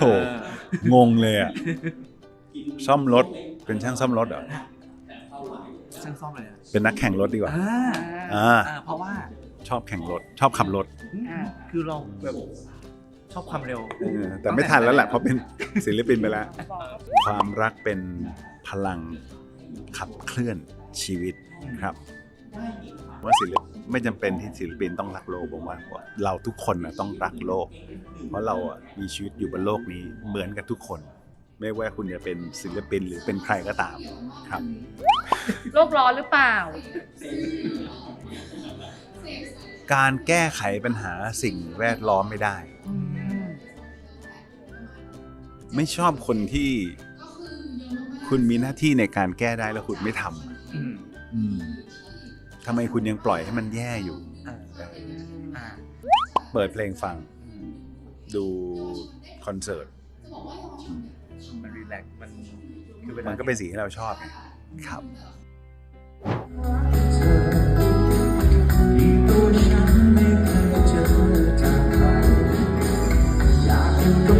โถงงเลยอะซ่อมรถเป็นช่างซ่อมรถเหรอช่างซ่อมเลยอะเป็นนักแข่งรถดีกว่าอ่าอ่าอ่าเพราะว่าชอบแข่งรถ ชอบขับรถอืมคือเราแบบชอบความเร็ว เออแต่ไม่ทันแล้วแหละเพราะเป็นศิลปินไปแล้ว ความรักเป็นพลังขับเคลื่อนชีวิตครับ ว่าศิลปไม่จำเป็นที่ศิลปินต้องรักโลกผมว่าเราทุกคนนะต้องรักโลก เพราะเราอะมีชีวิตอยู่บนโลกนี้เหมือนกับทุกคน ไม่ว่าคุณจะเป็นศิลปินหรือเป็นใครก็ตามครับ โลกร้อนหรือเปล่า การแก้ไขปัญหาสิ่งแวดล้อมไม่ได้ ไม่ชอบคนที่คุณมีหน้าที่ในการแก้ได้แล้วคุณไม่ทำอืมอืม ทำไมคุณยังปล่อยให้มันแย่อยู่ อ่าอ่าเปิดเพลงฟังดูคอนเสิร์ตอืมมันรีแลกซ์มันคือเวลามันก็เป็นสิ่งที่เราชอบไงครับ ที่ตัวฉันไม่เคยเจอจากใครอยากอยู่ตรง